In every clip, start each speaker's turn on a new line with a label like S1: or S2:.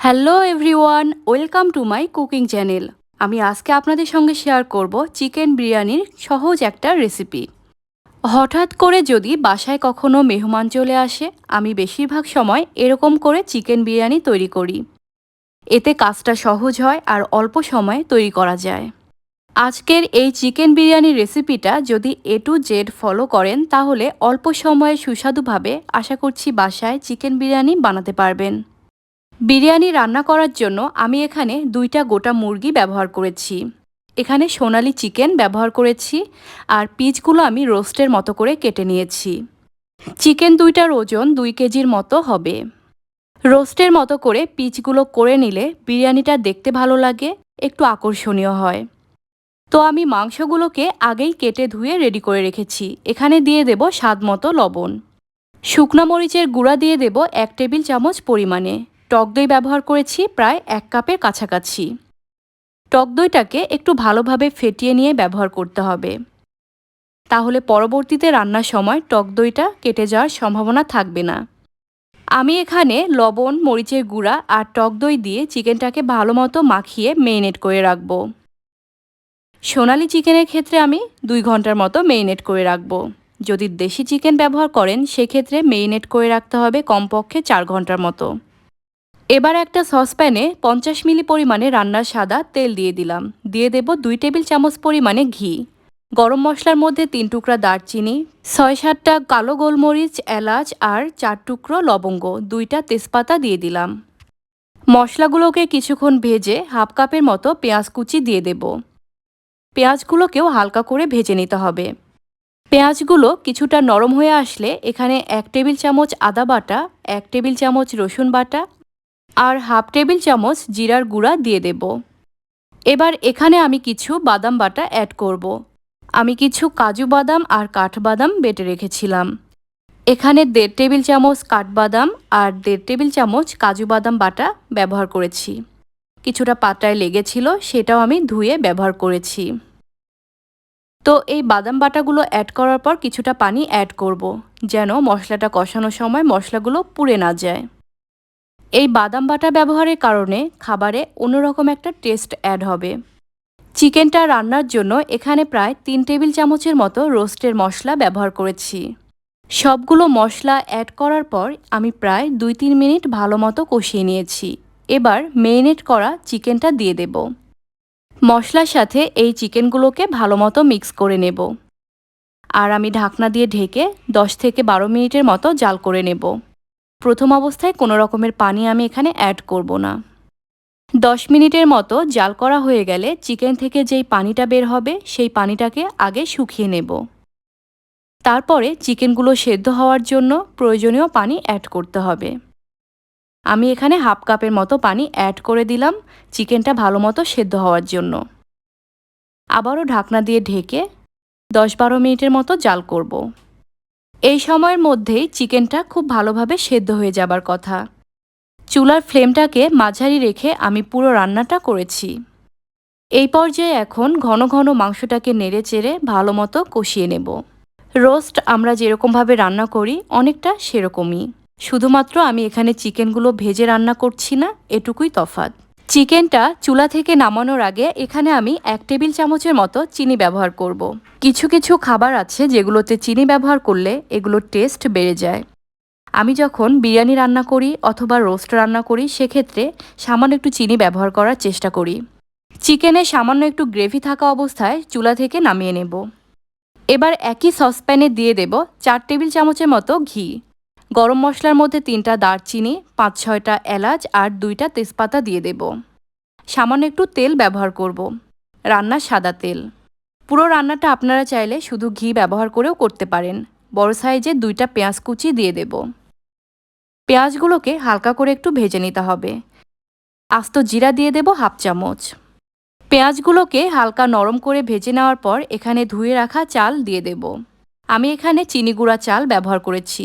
S1: Hello everyone welcome to my cooking channel আমি আজকে আপনাদের সঙ্গে শেয়ার করব চিকেন বিরিয়ানির সহজ একটা রেসিপি হঠাৎ করে যদি বাসায় কখনো মেহমান চলে আসে, আমি বেশিরভাগ সময় এরকম করে চিকেন বিরিয়ানি তৈরি করি। এতে কাজটা সহজ হয় আর অল্প সময়ে তৈরি করা যায়। আজকের এই চিকেন বিরিয়ানির রেসিপিটা যদি এ টু জেড ফলো করেন, তাহলে অল্প সময়ে সুস্বাদুভাবে আশা করছি বাসায় চিকেন বিরিয়ানি বানাতে পারবেন। বিরিয়ানি রান্না করার জন্য আমি এখানে দুইটা গোটা মুরগি ব্যবহার করেছি। এখানে সোনালি চিকেন ব্যবহার করেছি আর পিচগুলো আমি রোস্টের মতো করে কেটে নিয়েছি। চিকেন দুইটার ওজন দুই কেজির মতো হবে। রোস্টের মতো করে পিচগুলো করে নিলে বিরিয়ানিটা দেখতে ভালো লাগে, একটু আকর্ষণীয় হয়। তো আমি মাংসগুলোকে আগেই কেটে ধুয়ে রেডি করে রেখেছি। এখানে দিয়ে দেব স্বাদ মতো লবণ। শুকনা মরিচের গুঁড়া দিয়ে দেব এক টেবিল চামচ পরিমাণে। টক দই ব্যবহার করেছি প্রায় এক কাপের কাছাকাছি। টক দইটাকে একটু ভালোভাবে ফেটিয়ে নিয়ে ব্যবহার করতে হবে। তাহলে পরবর্তীতে রান্নার সময় টক দইটা কেটে যাওয়ার সম্ভাবনা থাকবে না। আমি এখানে লবণ, মরিচের গুঁড়া আর টক দই দিয়ে চিকেনটাকে ভালো মতো মাখিয়ে মেরিনেট করে রাখব। সোনালি চিকেনের ক্ষেত্রে আমি দুই ঘণ্টার মতো মেরিনেট করে রাখব। যদি দেশি চিকেন ব্যবহার করেন, সেক্ষেত্রে মেরিনেট করে রাখতে হবে কমপক্ষে চার ঘণ্টার মতো। এবার একটা সসপ্যানে পঞ্চাশ মিলি পরিমাণে রান্নার সাদা তেল দিয়ে দিলাম। দিয়ে দেব দুই টেবিল চামচ পরিমাণে ঘি। গরম মশলার মধ্যে তিন টুকরা দারচিনি, ছয় সাতটা কালো গোলমরিচ, এলাচ আর চার টুকরো লবঙ্গ, দুইটা তেজপাতা দিয়ে দিলাম। মশলাগুলোকে কিছুক্ষণ ভেজে হাফ কাপের মতো পেঁয়াজ কুচি দিয়ে দেব। পেঁয়াজগুলোকেও হালকা করে ভেজে নিতে হবে। পেঁয়াজগুলো কিছুটা নরম হয়ে আসলে এখানে এক টেবিল চামচ আদা বাটা, এক টেবিল চামচ রসুন বাটা আর হাফ টেবিল চামচ জিরার গুঁড়া দিয়ে দেব। এবার এখানে আমি কিছু বাদাম বাটা অ্যাড করব। আমি কিছু কাজু বাদাম আর কাঠবাদাম বেটে রেখেছিলাম। এখানে দেড় টেবিল চামচ কাঠবাদাম আর দেড় টেবিল চামচ কাজু বাদাম বাটা ব্যবহার করেছি। কিছুটা পাতায় লেগেছিল, সেটাও আমি ধুয়ে ব্যবহার করেছি। তো এই বাদাম বাটাগুলো অ্যাড করার পর কিছুটা পানি অ্যাড করব, যেন মশলাটা কষানোর সময় মশলাগুলো পুড়ে না যায়। এই বাদাম বাটা ব্যবহারের কারণে খাবারে অন্যরকম একটা টেস্ট অ্যাড হবে। চিকেনটা রান্নার জন্য এখানে প্রায় তিন টেবিল চামচের মতো রোস্টের মশলা ব্যবহার করেছি। সবগুলো মশলা অ্যাড করার পর আমি প্রায় দুই তিন মিনিট ভালো মতো কষিয়ে নিয়েছি। এবার মেরিনেট করা চিকেনটা দিয়ে দেব। মশলার সাথে এই চিকেনগুলোকে ভালো মতো মিক্স করে নেব। আর আমি ঢাকনা দিয়ে ঢেকে দশ থেকে বারো মিনিটের মতো জাল করে নেব। প্রথম অবস্থায় কোনো রকমের পানি আমি এখানে অ্যাড করব না। দশ মিনিটের মতো জাল করা হয়ে গেলে চিকেন থেকে যেই পানিটা বের হবে, সেই পানিটাকে আগে শুকিয়ে নেব। তারপরে চিকেনগুলো সেদ্ধ হওয়ার জন্য প্রয়োজনীয় পানি অ্যাড করতে হবে। আমি এখানে হাফ কাপের মতো পানি অ্যাড করে দিলাম চিকেনটা ভালো মতো সেদ্ধ হওয়ার জন্য। আবারও ঢাকনা দিয়ে ঢেকে দশ বারো মিনিটের মতো জাল করব। এই সময়ের মধ্যেই চিকেনটা খুব ভালোভাবে সেদ্ধ হয়ে যাবার কথা। চুলার ফ্লেমটাকে মাঝারি রেখে আমি পুরো রান্নাটা করেছি। এই পর্যায়ে এখন ঘন ঘন মাংসটাকে নেড়ে চেড়ে ভালো মতো কষিয়ে নেব। রোস্ট আমরা যেরকমভাবে রান্না করি, অনেকটা সেরকমই। শুধুমাত্র আমি এখানে চিকেনগুলো ভেজে রান্না করছি না, এটুকুই তফাৎ। চিকেনটা চুলা থেকে নামানোর আগে এখানে আমি এক টেবিল চামচের মতো চিনি ব্যবহার করব। কিছু কিছু খাবার আছে যেগুলোতে চিনি ব্যবহার করলে এগুলোর টেস্ট বেড়ে যায়। আমি যখন বিরিয়ানি রান্না করি অথবা রোস্ট রান্না করি, সেক্ষেত্রে সামান্য একটু চিনি ব্যবহার করার চেষ্টা করি। চিকেনে সামান্য একটু গ্রেভি থাকা অবস্থায় চুলা থেকে নামিয়ে নেব। এবার একই সসপ্যানে দিয়ে দেব চার টেবিল চামচের মতো ঘি। গরম মশলার মধ্যে তিনটা দারচিনি, পাঁচ ছয়টা এলাচ আর দুইটা তেজপাতা দিয়ে দেব। সামান্য একটু তেল ব্যবহার করব। রান্নার সাদা তেল। পুরো রান্নাটা আপনারা চাইলে শুধু ঘি ব্যবহার করেও করতে পারেন। বড় সাইজে দুইটা পেঁয়াজ কুচি দিয়ে দেব। পেঁয়াজগুলোকে হালকা করে একটু ভেজে নিতে হবে। আস্ত জিরা দিয়ে দেব হাফ চামচ। পেঁয়াজগুলোকে হালকা নরম করে ভেজে নেওয়ার পর এখানে ধুয়ে রাখা চাল দিয়ে দেব। আমি এখানে চিনি গুঁড়া চাল ব্যবহার করেছি।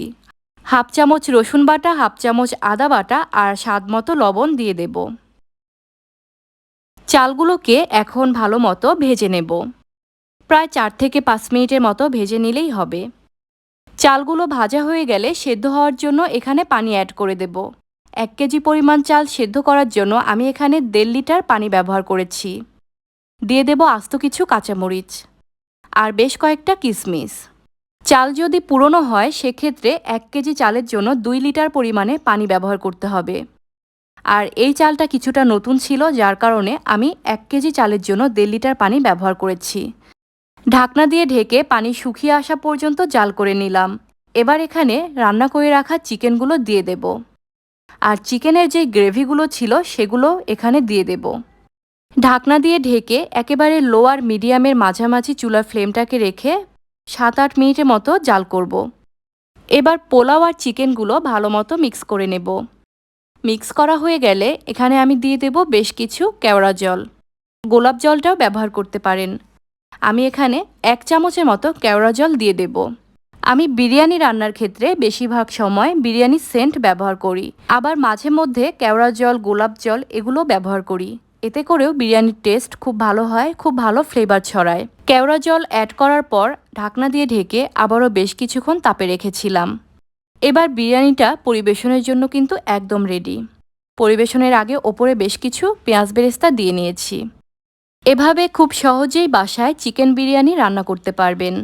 S1: হাফ চামচ রসুন বাটা, হাফ চামচ আদা বাটা আর স্বাদ মতো লবণ দিয়ে দেব। চালগুলোকে এখন ভালো মতো ভেজে নেব। প্রায় চার থেকে পাঁচ মিনিটের মতো ভেজে নিলেই হবে। চালগুলো ভাজা হয়ে গেলে সেদ্ধ হওয়ার জন্য এখানে পানি অ্যাড করে দেব। এক কেজি পরিমাণ চাল সেদ্ধ করার জন্য আমি এখানে দেড় লিটার পানি ব্যবহার করেছি। দিয়ে দেব আস্ত কিছু কাঁচামরিচ আর বেশ কয়েকটা কিশমিশ চাল যদি পুরনো হয়, সেক্ষেত্রে এক কেজি চালের জন্য দুই লিটার পরিমাণে পানি ব্যবহার করতে হবে। আর এই চালটা কিছুটা নতুন ছিল, যার কারণে আমি এক কেজি চালের জন্য দেড় লিটার পানি ব্যবহার করেছি। ঢাকনা দিয়ে ঢেকে পানি শুকিয়ে আসা পর্যন্ত জাল করে নিলাম। এবার এখানে রান্না করে রাখা চিকেনগুলো দিয়ে দেব। আর চিকেনের যে গ্রেভিগুলো ছিল, সেগুলো এখানে দিয়ে দেব। ঢাকনা দিয়ে ঢেকে একেবারে লো আর মিডিয়ামের মাঝামাঝি চুলার ফ্লেমটাকে রেখে সাত আট মিনিটের মতো জাল করব। এবার পোলাও আর চিকেনগুলো ভালো মতো মিক্স করে নেব। মিক্স করা হয়ে গেলে এখানে আমি দিয়ে দেব বেশ কিছু কেওড়া জল। গোলাপ জলটাও ব্যবহার করতে পারেন। আমি এখানে এক চামচের মতো কেওড়া জল দিয়ে দেব। আমি বিরিয়ানি রান্নার ক্ষেত্রে বেশিরভাগ সময় বিরিয়ানি সেন্ট ব্যবহার করি। আবার মাঝে মধ্যে কেওড়া জল, গোলাপ জল এগুলো ব্যবহার করি। এতে করেও বিরিয়ানির টেস্ট খুব ভালো হয়, খুব ভালো ফ্লেভার ছড়ায়। কেওড়া জল অ্যাড করার পর ঢাকনা দিয়ে ঢেকে আবারও বেশ কিছুক্ষণ তাপে রেখেছিলাম। এবার বিরিয়ানিটা পরিবেশনের জন্য কিন্তু একদম রেডি পরিবেশনের আগে ওপরে বেশ কিছু পেঁয়াজ বেরেস্তা দিয়ে নিয়েছি। এভাবে খুব সহজেই বাসায় চিকেন বিরিয়ানি রান্না করতে পারবেন।